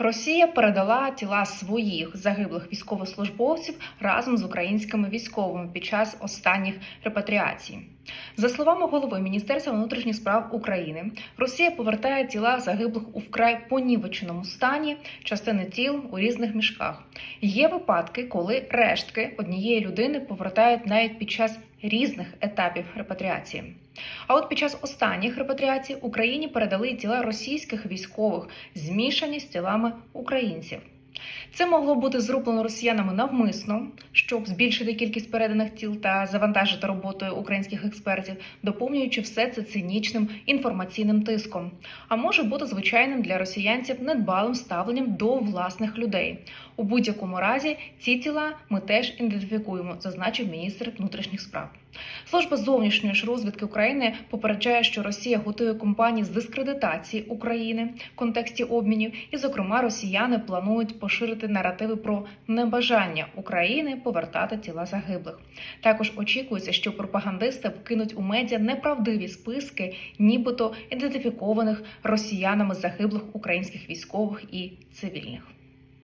Росія передала тіла своїх загиблих військовослужбовців разом з українськими військовими під час останніх репатріацій. За словами голови Міністерства внутрішніх справ України, Росія повертає тіла загиблих у вкрай понівеченому стані, частини тіл у різних мішках. Є випадки, коли рештки однієї людини повертають навіть під час різних етапів репатріації. А от під час останніх репатріацій Україні передали тіла російських військових, змішані з тілами українців. Це могло бути зроблено росіянами навмисно, щоб збільшити кількість переданих тіл та завантажити роботою українських експертів, доповнюючи все це цинічним інформаційним тиском. А може бути звичайним для росіянців недбалим ставленням до власних людей. У будь-якому разі ці тіла ми теж ідентифікуємо, зазначив міністр внутрішніх справ. Служба зовнішньої ж розвідки України попереджає, що Росія готує кампанії з дискредитації України в контексті обмінів, і, зокрема, росіяни планують поширити наративи про небажання України повертати тіла загиблих. Також очікується, що пропагандисти вкинуть у медіа неправдиві списки, нібито ідентифікованих росіянами загиблих українських військових і цивільних.